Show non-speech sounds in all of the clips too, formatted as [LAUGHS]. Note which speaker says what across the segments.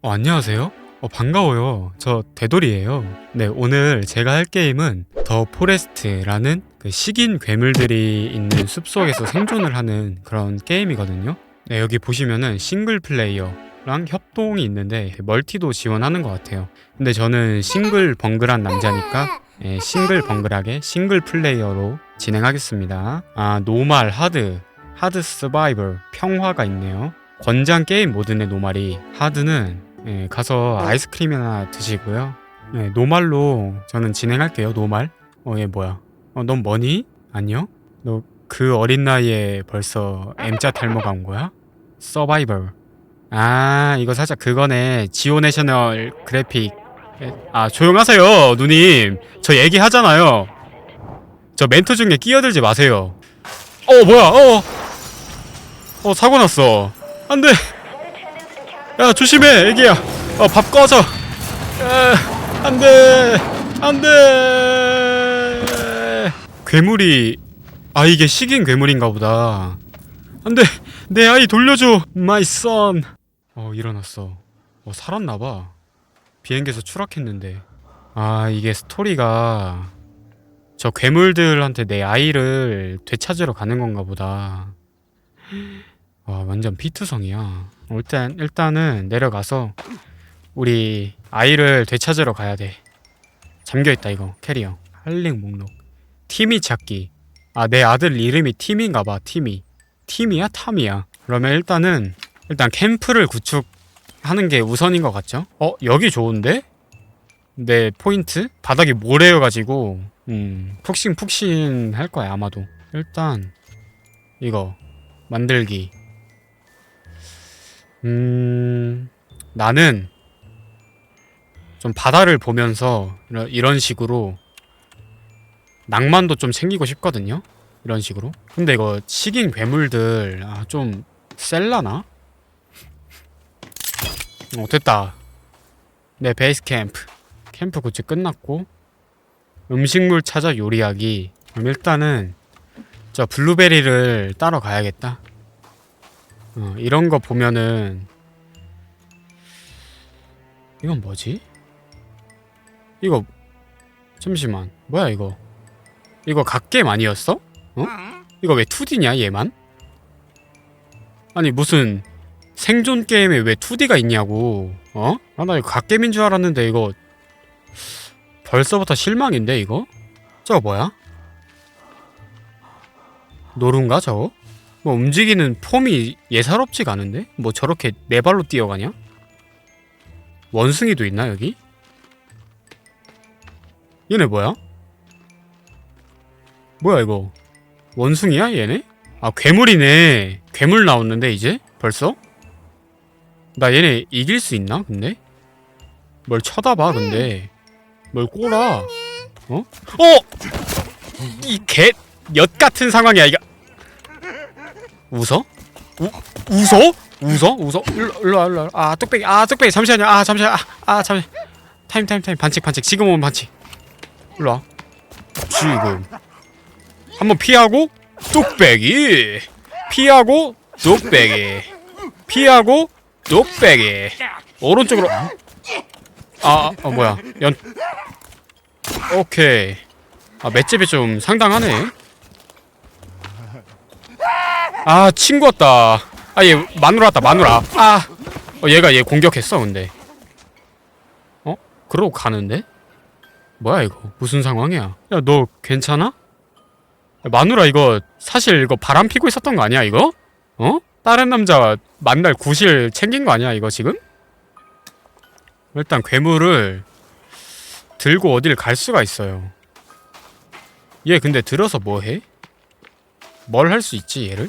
Speaker 1: 어, 안녕하세요. 어, 반가워요. 저 대돌이에요. 네, 오늘 제가 할 게임은 더 포레스트라는 그 식인 괴물들이 있는 숲속에서 생존을 하는 그런 게임이거든요. 네, 여기 보시면은 싱글 플레이어랑 협동이 있는데 멀티도 지원하는 것 같아요. 근데 저는 싱글 벙글한 남자니까 예, 싱글 벙글하게 싱글 플레이어로 진행하겠습니다. 아, 노말, 하드, 하드 서바이벌, 평화가 있네요. 권장 게임 모드의 노말이 하드는 예, 가서 아이스크림이나 드시고요. 예, 노말로 저는 진행할게요. 노말. 어, 얘 뭐야? 어, 넌 뭐니? 안녕? 너 그 어린 나이에 벌써 M자 탈모가 온 거야? 서바이벌. 아, 이거 살짝 그거네. 지오 내셔널 그래픽. 예, 아, 조용하세요, 누님. 저 얘기하잖아요. 저 멘트 중에 끼어들지 마세요. 어, 뭐야? 어. 어, 사고 났어. 안 돼. 야, 조심해, 애기야. 어, 밥 꺼져. 아, 안 돼. 안 돼. 괴물이 아, 이게 식인 괴물인가 보다. 안 돼. 내 아이 돌려줘. My son. 어, 일어났어. 어, 살았나 봐. 비행기에서 추락했는데. 아, 이게 스토리가 저 괴물들한테 내 아이를 되찾으러 가는 건가 보다. 와, 완전 피투성이야. 일단 일단은 내려가서 우리 아이를 되찾으러 가야 돼. 잠겨 있다 이거 캐리어. 할링 목록. 티미 찾기. 아, 내 아들 이름이 티미인가 봐. 티미. 티미야? 탐이야. 그러면 일단은 일단 캠프를 구축하는 게 우선인 것 같죠? 어, 여기 좋은데? 네, 포인트? 바닥이 모래여가지고 음, 푹신푹신 할 거야 아마도. 일단 이거 만들기. 음, 나는 좀 바다를 보면서 이런, 식으로 낭만도 좀 챙기고 싶거든요. 이런 식으로. 근데 이거 식인 괴물들 아, 좀 셀라나? 어, 됐다. 네, 베이스 캠프. 캠프 구축 끝났고 음식물 찾아 요리하기. 그럼 일단은 저 블루베리를 따러 가야겠다. 어, 이런 거 보면은 이건 뭐지? 이거 잠시만 뭐야 이거 이거 갓겜 아니었어? 어? 이거 왜 2D냐 얘만? 아니 무슨 생존 게임에 왜 2D가 있냐고 어? 아 나 이거 갓겜인 줄 알았는데 이거 벌써부터 실망인데 이거? 저거 뭐야? 노른가 저거? 뭐 움직이는 폼이 예사롭지가 않은데? 뭐 저렇게 네 발로 뛰어가냐? 원숭이도 있나 여기? 얘네 뭐야? 뭐야 이거? 원숭이야 얘네? 아 괴물이네. 괴물 나왔는데 이제 벌써? 나 얘네 이길 수 있나 근데? 뭘 쳐다봐 근데 뭘 꼬라? 어? 어! 이 개 엿 같은 상황이야 이거. 웃어? 우, 웃어? 웃어? 웃어? 일로 일로 와, 일로 와. 아 뚝배기. 아 뚝배기. 잠시만요. 아 잠시만. 아, 아 잠시 타임 타임 타임. 반칙 반칙. 지금 오면 반칙. 일로 와. 지금. 한번 피하고 뚝배기. 피하고 뚝배기. 피하고 뚝배기. 오른쪽으로. 아, 어 뭐야. 연 오케이. 아 맷집이 좀 상당하네 아 친구 왔다 아 얘 마누라 왔다 마누라 아 어, 얘가 얘 공격했어 근데 어? 그러고 가는데? 뭐야 이거 무슨 상황이야 야 너 괜찮아? 야, 마누라 이거 사실 이거 바람 피고 있었던 거 아니야 이거? 어? 다른 남자 만날 구실 챙긴 거 아니야 이거 지금? 일단 괴물을 들고 어딜 갈 수가 있어요 얘 근데 들어서 뭐 해? 뭘 할 수 있지 얘를?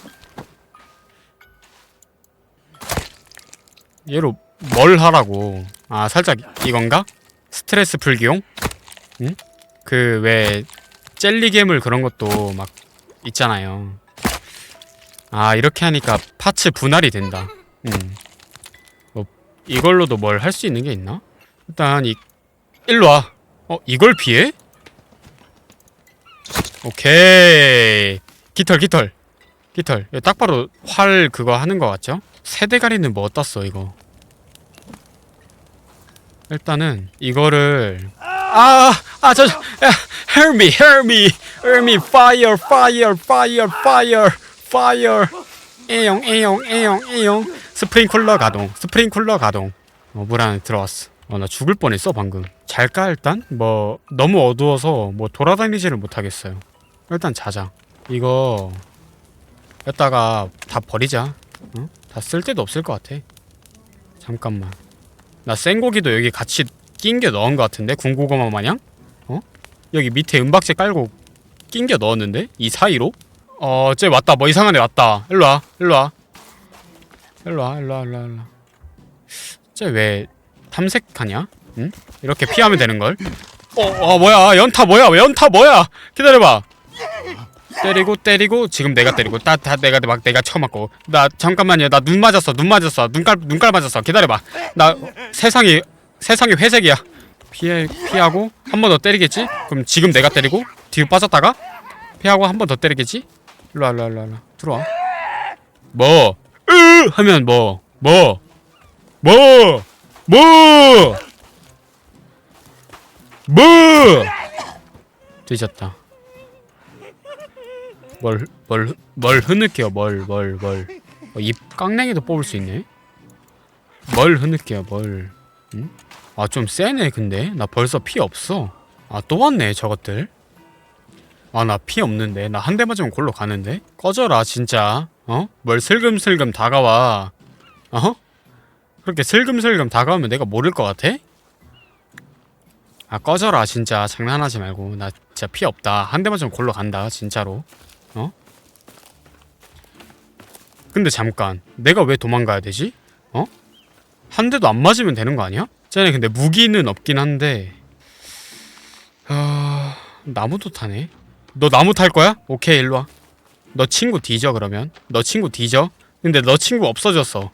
Speaker 1: 얘로 뭘 하라고 아 살짝 이건가? 스트레스 풀기용? 응? 그 왜 젤리 괴물 그런 것도 막 있잖아요 아 이렇게 하니까 파츠 분할이 된다 음. 뭐 이걸로도 뭘 할 수 있는 게 있나? 일단 이 일로 와 어? 이걸 피해? 오케이 깃털 깃털 깃털. 딱 봐도 활 그거 하는 거 같죠? 세대가리는 뭐써 이거? 일단은 이거를 아아저 me help me fire fire fire fire fire. 에용 에용 에용 에용 스프링쿨러 가동 스프링쿨러 가동. 어, 물 안에 들어왔어. 어, 나 죽을 뻔했어 방금. 잘까 일단? 뭐 너무 어두워서 뭐 돌아다니지를 못하겠어요. 일단 자자. 이거 여기다가 다 버리자 어? 다쓸 데도 없을 것 같아 잠깐만 나 생고기도 여기 같이 낑겨 넣은 것 같은데 군고구마 마냥? 어? 여기 밑에 은박지 깔고 낑겨 넣었는데? 이 사이로? 어, 쟤 왔다. 뭐 이상한 애 왔다. 일로 와. 일로 와. 일로 와. 일로 와. 일로 와. 일로 와. 쟤왜 탐색하냐? 응? 이렇게 피하면 되는 걸? 어, 어 뭐야? 연타 뭐야? 왜 연타 뭐야? 기다려봐. 때리고 때리고 지금 내가 때리고 다, 다 내가 막 내가 쳐맞고. 나 잠깐만요. 나 눈 맞았어 눈 맞았어. 눈깔 눈깔 맞았어. 기다려봐. 나 세상이 세상이 회색이야. 피해 피하고 한 번 더 때리겠지? 그럼 지금 내가 때리고 뒤로 빠졌다가 피하고 한 번 더 때리겠지? 일로 와 일로 와 일로 와, 들어와. 뭐? 으! 하면 뭐? 뭐? 뭐? 뭐? 뭐? 뒤졌다 뭘, 뭘, 뭘 흐느껴, 뭘, 뭘, 뭘. 어, 입 깡냉이도 뽑을 수 있네? 뭘 흐느껴, 뭘. 응? 아, 좀 세네, 근데. 나 벌써 피 없어. 아, 또 왔네, 저것들. 아, 나 피 없는데. 나 한 대 맞으면 골로 가는데? 꺼져라, 진짜. 어? 뭘 슬금슬금 다가와. 어? 그렇게 슬금슬금 다가오면 내가 모를 것 같아? 아, 꺼져라, 진짜. 장난하지 말고. 나 진짜 피 없다. 한대 맞으면 골로 간다, 진짜로. 어? 근데 잠깐 내가 왜 도망가야 되지? 어? 한 대도 안 맞으면 되는 거 아니야? 쟤네 근데 무기는 없긴 한데 아... 나무도 타네 너 나무 탈 거야? 오케이 일로와 너 친구 뒤져 그러면 너 친구 뒤져 근데 너 친구 없어졌어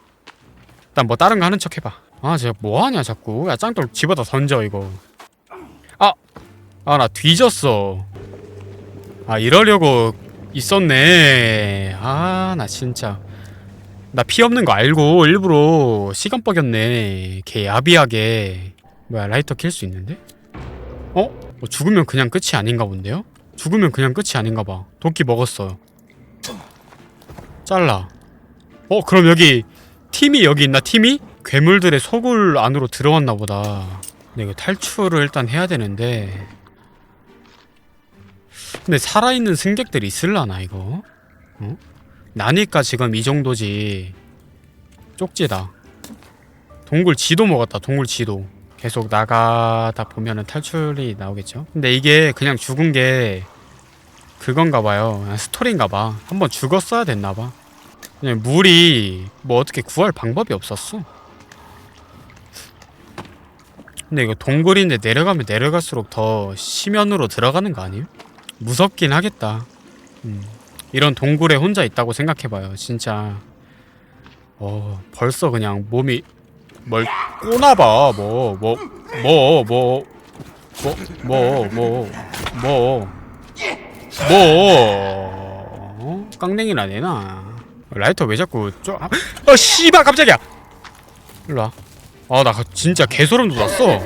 Speaker 1: 일단 뭐 다른 거 하는 척 해봐 아 쟤 뭐하냐 자꾸 야 짱돌 집어다 던져 이거 아! 아 나 뒤졌어 아 이러려고 있었네. 아, 나 진짜. 나 피 없는 거 알고 일부러 시간 뻐겼네. 개 야비하게. 뭐야, 라이터 킬 수 있는데? 어? 뭐 죽으면 그냥 끝이 아닌가 본데요? 죽으면 그냥 끝이 아닌가 봐. 도끼 먹었어요. 잘라. 어, 그럼 여기 팀이 여기 있나? 팀이? 괴물들의 소굴 안으로 들어왔나 보다. 근데 이거 탈출을 일단 해야 되는데 근데 살아있는 승객들이 있을라나 이거? 어? 나니까 지금 이 정도지. 쪽지다. 동굴 지도 먹었다 동굴 지도. 계속 나가다 보면은 탈출이 나오겠죠? 근데 이게 그냥 죽은 게 그건가 봐요. 아, 스토리인가 봐. 한번 죽었어야 됐나 봐. 그냥 물이 뭐 어떻게 구할 방법이 없었어. 근데 이거 동굴인데 내려가면 내려갈수록 더 심연으로 들어가는 거 아니에요? 무섭긴 하겠다. 음. 이런 동굴에 혼자 있다고 생각해봐요. 진짜. 어 벌써 그냥 몸이 뭘 꼬나봐. 뭐, 뭐, 뭐, 어? 뭐뭐뭐뭐뭐 뭐 뭐뭐 깡냉이라 내나 라이터 왜 자꾸 쪼어 아, 씨발 깜짝이야. 일로 와아나 진짜 개소름 돋았어.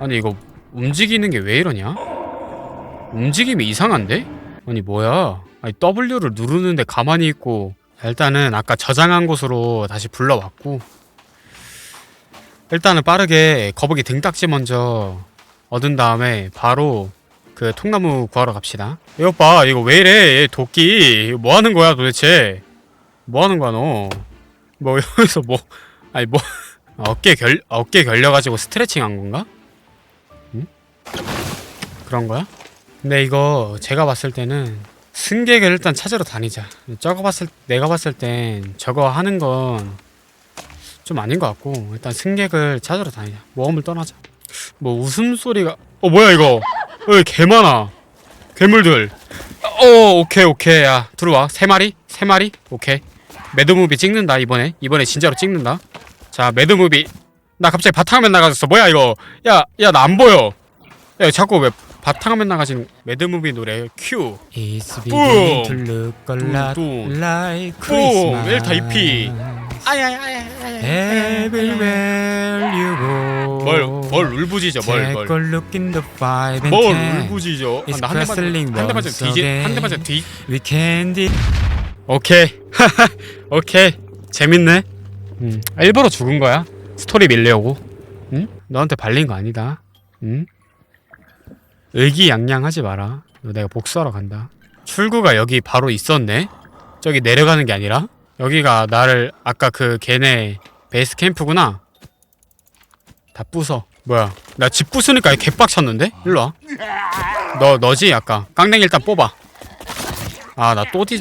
Speaker 1: 아니 이거 움직이는 게 왜 이러냐? 움직임이 이상한데? 아니 뭐야? 아니 W를 누르는데 가만히 있고 일단은 아까 저장한 곳으로 다시 불러왔고 일단은 빠르게 거북이 등딱지 먼저 얻은 다음에 바로 그 통나무 구하러 갑시다 이거 봐 이거 왜 이래 얘 도끼 뭐 하는 거야 도대체 뭐 하는 거야 너 뭐 [LAUGHS] 여기서 뭐 아니 뭐 [LAUGHS] 어깨 결 어깨 결려가지고 스트레칭 한 건가? 그런 거야? 근데 이거 제가 봤을 때는 승객을 일단 찾으러 다니자. 저거 봤을 내가 봤을 땐 저거 하는 건 좀 아닌 것 같고 일단 승객을 찾으러 다니자. 모험을 떠나자. 뭐 웃음소리가 어 뭐야 이거? 어개 많아. 괴물들. 어 오케이 오케이 야 들어와 세 마리 세 마리 오케이 매드무비 찍는다 이번에 이번에 진짜로 찍는다. 자 매드무비 나 갑자기 바탕화면 나가졌어 뭐야 이거 야 야 나 안 보여 야 자꾸 왜 바탕화면 나가지는 매드무비 노래 큐
Speaker 2: It's
Speaker 1: beginning to
Speaker 2: look a lot
Speaker 1: 뚱.
Speaker 2: like
Speaker 1: 뿡!
Speaker 2: Christmas.
Speaker 1: 1타 2피 Everywhere you go.
Speaker 2: 뭘뭘 울부짖어
Speaker 1: Take
Speaker 2: 뭘뭘
Speaker 1: a look in the five and
Speaker 2: 뭘
Speaker 1: ten.
Speaker 2: 울부짖어
Speaker 1: It's
Speaker 2: 나한 대만
Speaker 1: crystalline
Speaker 2: 한대 맞아
Speaker 1: once
Speaker 2: 뒤지
Speaker 1: again.
Speaker 2: 한대 맞아 뒤
Speaker 1: We can d 오케이 오케이 재밌네 음, 일부러 죽은 거야 스토리 밀려고 응? 너한테 발린 거 아니다 응? 의기양양하지 마라. 너 내가 복수하러 간다. 출구가 여기 바로 있었네. 저기 내려가는 게 아니라. 여기가 나를 아까 그 걔네 베이스 캠프구나. 다 부숴 뭐야? 나 집 부수니까 개빡쳤는데? 일로 와. 너 너지? 아까. 깡냉이 일단 뽑아. 아 나 또 뒤...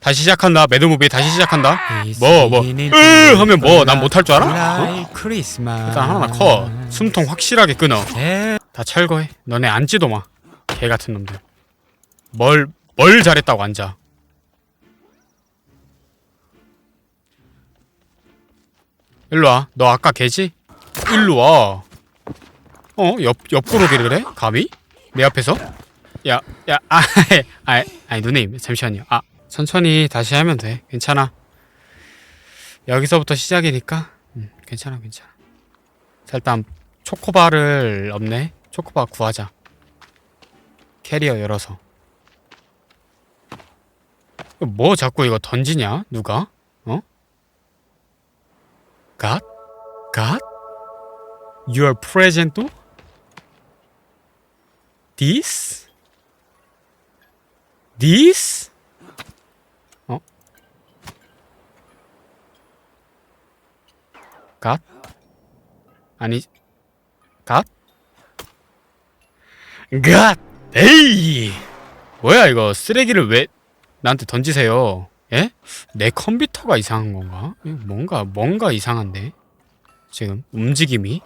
Speaker 1: 다시 시작한다. 매드무비 다시 시작한다. 뭐, 뭐, 으 하면 뭐, 난 못할 줄 알아? 어? 일단 하나 커 숨통 확실하게 끊어 다 철거해 너네 앉지도 마 개 같은 놈들 뭘, 뭘 잘했다고 앉아 일로와 너 아까 개지? 일로와 어? 옆, 옆구르기를 해? 감히? 내 앞에서? 야, 야, 아, [LAUGHS] 아, 아니 누님 잠시만요. 아, 천천히 다시 하면 돼. 괜찮아. 여기서부터 시작이니까, 음, 괜찮아, 괜찮아. 자, 일단 초코바를 없네. 초코바 구하자. 캐리어 열어서. 뭐 자꾸 이거 던지냐? 누가? 어? God? God? Your present? This? This? 어? 갓? 아니 갓? 갓! 에이! 뭐야 이거 쓰레기를 왜 나한테 던지세요? 예? 내 컴퓨터가 이상한 건가? 뭔가 뭔가 이상한데 지금 움직임이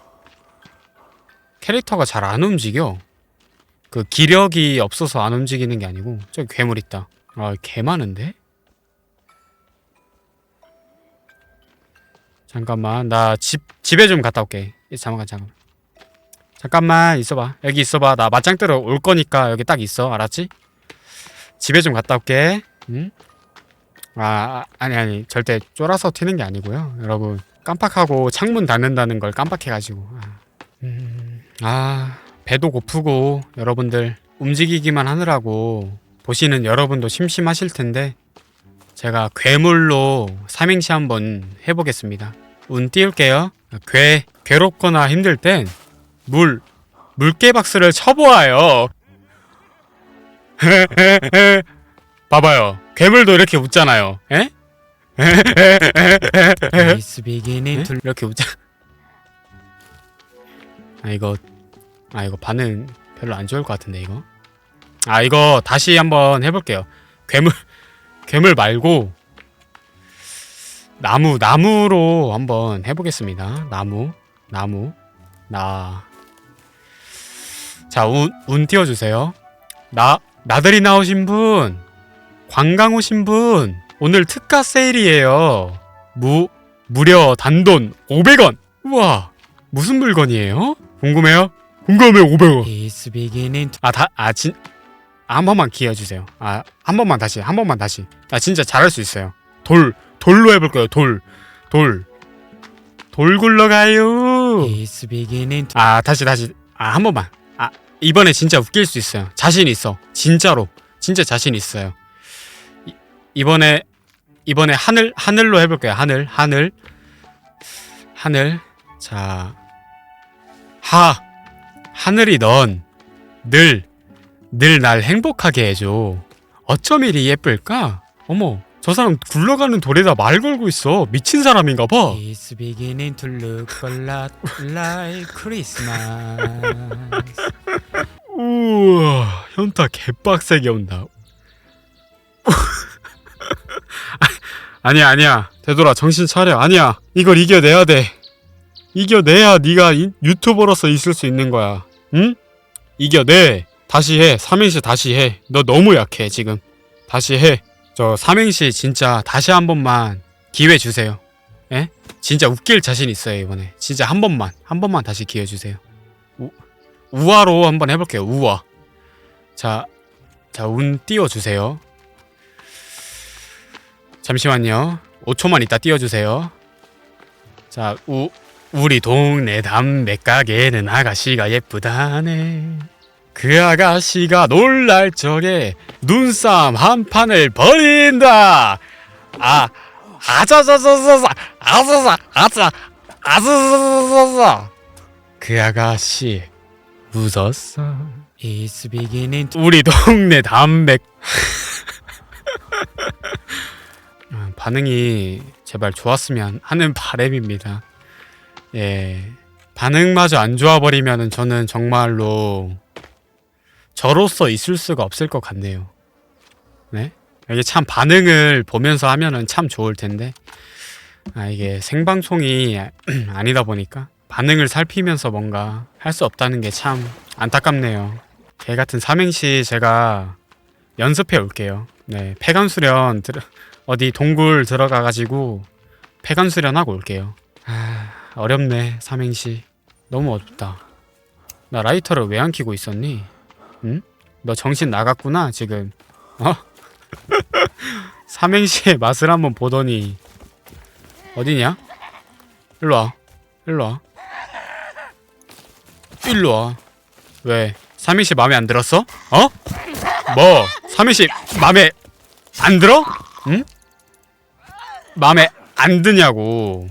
Speaker 1: 캐릭터가 잘 안 움직여 그 기력이 없어서 안 움직이는 게 아니고 저기 괴물 있다. 아, 개 많은데? 잠깐만, 나 집 집에 좀 갔다 올게. 이, 잠깐 잠깐. 잠깐만 있어봐. 여기 있어봐. 나 맞짱 뜨러 올 거니까 여기 딱 있어. 알았지? 집에 좀 갔다 올게. 응? 아, 아니 아니 절대 쫄아서 튀는 게 아니고요. 여러분 깜빡하고 창문 닫는다는 걸 깜빡해가지고. 아, 음, 아 배도 고프고 여러분들 움직이기만 하느라고 보시는 여러분도 심심하실 텐데 제가 괴물로 삼행시 한번 해보겠습니다. 운 띄울게요. 괴 괴롭거나 힘들 땐 물 물개박스를 쳐보아요. [LAUGHS] 봐봐요. 괴물도 이렇게 웃잖아요. 에? [LAUGHS]
Speaker 3: It's beginning to
Speaker 1: 이렇게 웃자. 아 이거 아 이거 반응 별로 안 좋을 것 같은데 이거. 아 이거 다시 한번 해볼게요. 괴물 괴물 말고 나무 나무로 한번 해보겠습니다. 나무 나무 나. 자 운 운 띄워주세요. 나 나들이 나오신 분 관광 오신 분 오늘 특가 세일이에요. 무 무려 단돈 500원. 우와 무슨 물건이에요? 궁금해요? 궁금해요 500원.
Speaker 3: It's beginning to
Speaker 1: 아 다 아 진 아, 한 번만 기회 주세요. 아 한 번만 다시 한 번만 다시. 나 진짜 잘할 수 있어요. 돌 돌로 해볼 거예요. 돌 돌. 돌 굴러가요.
Speaker 3: It's beginning to
Speaker 1: 아 다시 다시 아 한 번만. 아 이번에 진짜 웃길 수 있어요. 자신 있어. 진짜로 진짜 자신 있어요. 이, 이번에 이번에 하늘 하늘로 해볼게요. 하늘 하늘 하늘 자 하 하늘이 넌 늘 늘 날 행복하게 해줘. 어쩜 이리 예쁠까? 어머 저 사람 굴러가는 돌에다 말 걸고 있어. 미친 사람인가 봐.
Speaker 3: It's beginning to look a lot like Christmas.
Speaker 1: 우와 현타 개빡세게 온다. [LAUGHS] 아니야 아니야. 되돌아 정신 차려. 아니야. 이걸 이겨내야 돼. 이겨내야 네가 이- 유튜버로서 있을 수 있는 거야. 응? 이겨내. 다시 해. 삼행시 다시 해 너 너무 약해 지금. 다시 해 저 삼행시 진짜 다시 한 번만 기회 주세요 에? 진짜 웃길 자신 있어요 이번에 진짜 한 번만 한 번만 다시 기회 주세요 우화로 한번 해볼게요. 우화. 자, 자, 운 띄워 주세요. 잠시만요. 5초만 있다 띄워 주세요. 자, 우, 우리 동네 담배 가게는 아가씨가 예쁘다네. 그 아가씨가 놀랄 적에 눈싸움 한 판을 벌인다. 아, 아자자자자자, 아자자, 아자, 아자자자자자. 그 아가씨 웃었어.
Speaker 3: It's beginning to
Speaker 1: 우리 동네 담배 아, [LAUGHS] 반응이 제발 좋았으면 하는 바램입니다. 예. 반응마저 안 좋아 버리면은 저는 정말로 저로서 있을 수가 없을 것 같네요. 네? 이게 참 반응을 보면서 하면은 참 좋을 텐데 아 이게 생방송이 [CLEARS THROAT] 아니다 보니까 반응을 살피면서 뭔가 할 수 없다는 게 참 안타깝네요. 개 같은 삼행시 제가 연습해 올게요. 네, 폐간 수련 들, 어디 동굴 들어가 가지고 폐간 수련하고 올게요. 아, 어렵네. 삼행시. 너무 어렵다. 나 라이터를 왜안 켜고 있었니? 응? 너 정신 나갔구나, 지금. 어? [LAUGHS] 삼행시의 맛을 한번 보더니 어디냐? 일로 와. 일로 와. 일로 와. 왜? 삼행시 마음에 안 들었어? 어? 뭐? 삼행시 마음에 안 들어? 응? 마음에 안 드냐고.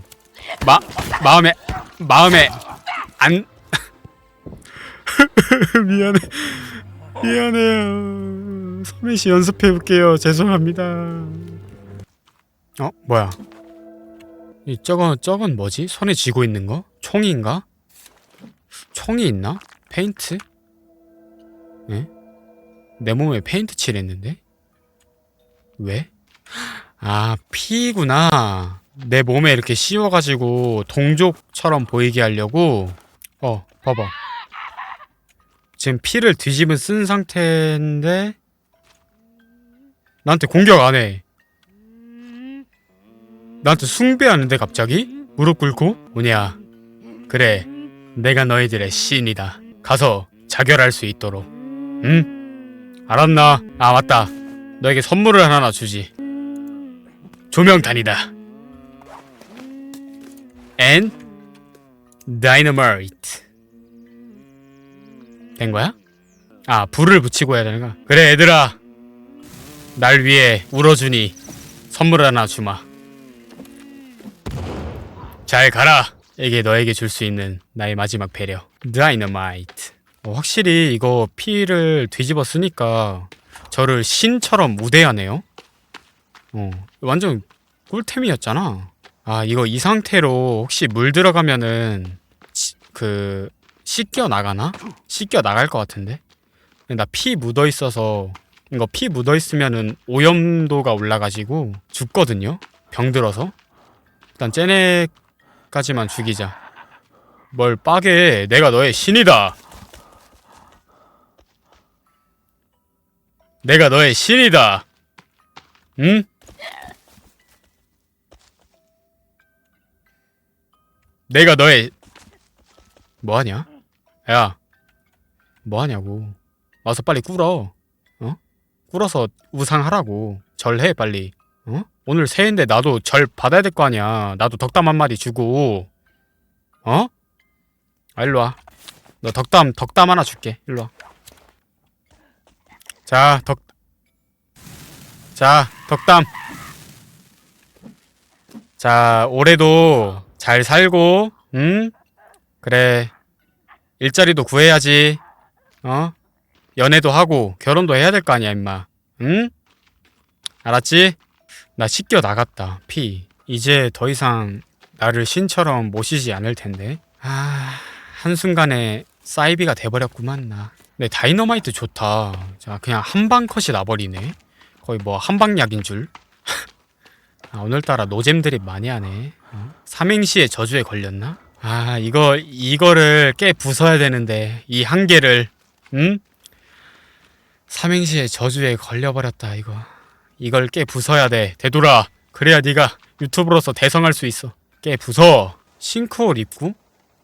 Speaker 1: 마 마음에 마음에 안 [LAUGHS] 미안해 미안해요. 삼행시 연습해 볼게요. 죄송합니다. 어 뭐야? 이 저건 저건 뭐지? 손에 쥐고 있는 거? 총인가? 총이 있나? 페인트? 예? 내 몸에 페인트 칠했는데? 왜? 아, 피구나. 내 몸에 이렇게 씌워가지고 동족처럼 보이게 하려고. 어, 봐봐. 지금 피를 뒤집은 쓴 상태인데, 나한테 공격 안 해. 나한테 숭배하는데 갑자기? 무릎 꿇고? 뭐냐. 그래, 내가 너희들의 신이다. 가서 자결할 수 있도록. 응? 알았나? 아, 맞다. 너에게 선물을 하나 주지. 조명탄이다. and dynamite. 된 거야? 아, 불을 붙이고 해야 되는가? 그래, 얘들아. 날 위해 울어주니 선물 하나 주마. 잘 가라. 이게 너에게 줄 수 있는 나의 마지막 배려. 다이너마이트. 어, 확실히 이거 피를 뒤집어 쓰니까 저를 신처럼 우대하네요. 어, 완전 꿀템이었잖아. 아, 이거 이 상태로 혹시 물 들어가면은 시- 그 씻겨 나가나? 씻겨 나갈 것 같은데. 나 피 묻어 있어서 이거 피 묻어 있으면은 오염도가 올라가지고 죽거든요. 병 들어서. 일단 쟤네까지만 죽이자. 뭘 빠게? 내가 너의 신이다. 내가 너의 신이다. 응? 내가 너의 뭐하냐? 야, 뭐 하냐고. 와서 빨리 꿇어. 어? 꿇어서 우상하라고. 절해 빨리. 어? 오늘 새해인데 나도 절 받아야 될 거 아니야. 나도 덕담 한 마디 주고. 어? 아 일로 와. 너 덕담 덕담 하나 줄게. 일로 와. 자, 덕. 자, 덕담. 자, 올해도 잘 살고, 응? 그래. 일자리도 구해야지. 어? 연애도 하고, 결혼도 해야 될 거 아니야, 임마. 응? 알았지? 나 씻겨 나갔다, 피. 이제 더 이상 나를 신처럼 모시지 않을 텐데. 아, 한순간에 사이비가 돼버렸구만, 나. 네, 다이너마이트 좋다. 자, 그냥 한방 컷이 나버리네. 거의 뭐 한방약인 줄. [LAUGHS] 아, 오늘따라 노잼들이 많이 하네. 어? 삼행시의 저주에 걸렸나? 아, 이거 이거를 깨 부숴야 되는데 이 한계를, 응? 삼행시의 저주에 걸려버렸다 이거. 이걸 깨 부숴야 돼. 되돌아. 그래야 네가 유튜브로서 대성할 수 있어. 깨 부숴. 싱크홀 입구?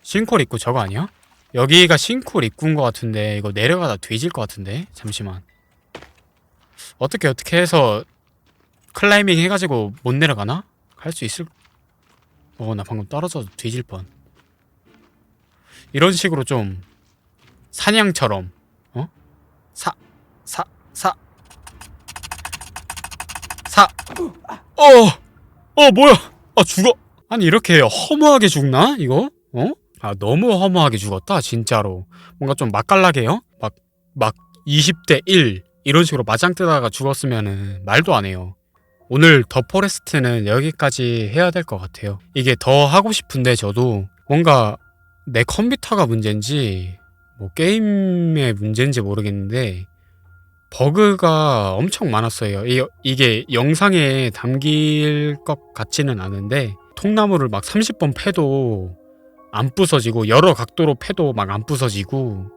Speaker 1: 싱크홀 입구 저거 아니야? 여기가 싱크홀 입구인 것 같은데 이거 내려가다 뒤질 것 같은데 잠시만 어떻게 어떻게 해서 클라이밍 해가지고 못 내려가나? 갈 수 있을 어 나 방금 떨어져서 뒤질 뻔 이런 식으로 좀 사냥처럼 어? 사 사 사사 어! 어 뭐야 아 죽어 아니 이렇게 허무하게 죽나 이거? 어? 아 너무 허무하게 죽었다 진짜로 뭔가 좀 맛깔나게요? 막 막 20대 1 이런 식으로 맞짱 뜨다가 죽었으면은 말도 안 해요 오늘 더 포레스트는 여기까지 해야 될 것 같아요 이게 더 하고 싶은데 저도 뭔가 내 컴퓨터가 문제인지 뭐 게임의 문제인지 모르겠는데 버그가 엄청 많았어요. 이, 이게 영상에 담길 것 같지는 않은데 통나무를 막 30번 패도 안 부서지고 여러 각도로 패도 막 안 부서지고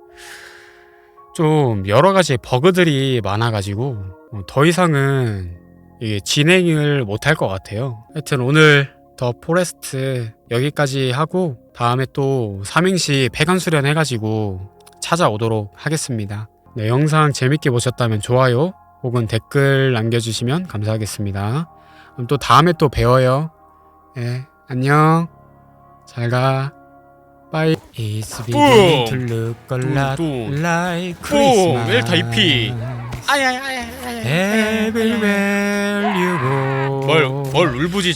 Speaker 1: 좀 여러 가지 버그들이 많아가지고 어, 더 이상은 이게 진행을 못할 것 같아요. 하여튼 오늘 더 포레스트 여기까지 하고 다음에 또 삼행시 폐간 수련 해가지고 찾아오도록 하겠습니다. 네, 영상 재밌게 보셨다면 좋아요 혹은 댓글 남겨주시면 감사하겠습니다. 그럼 또 다음에 또 배워요. 네, 안녕. 잘 가. 빠이.
Speaker 3: It's beginning to look a lot
Speaker 1: 뚱.
Speaker 3: like
Speaker 1: 뚱.
Speaker 3: Christmas.
Speaker 1: 일 타입이. 아야야야야.
Speaker 3: Everywhere you go.
Speaker 1: 뭘, 뭘 울부짖어.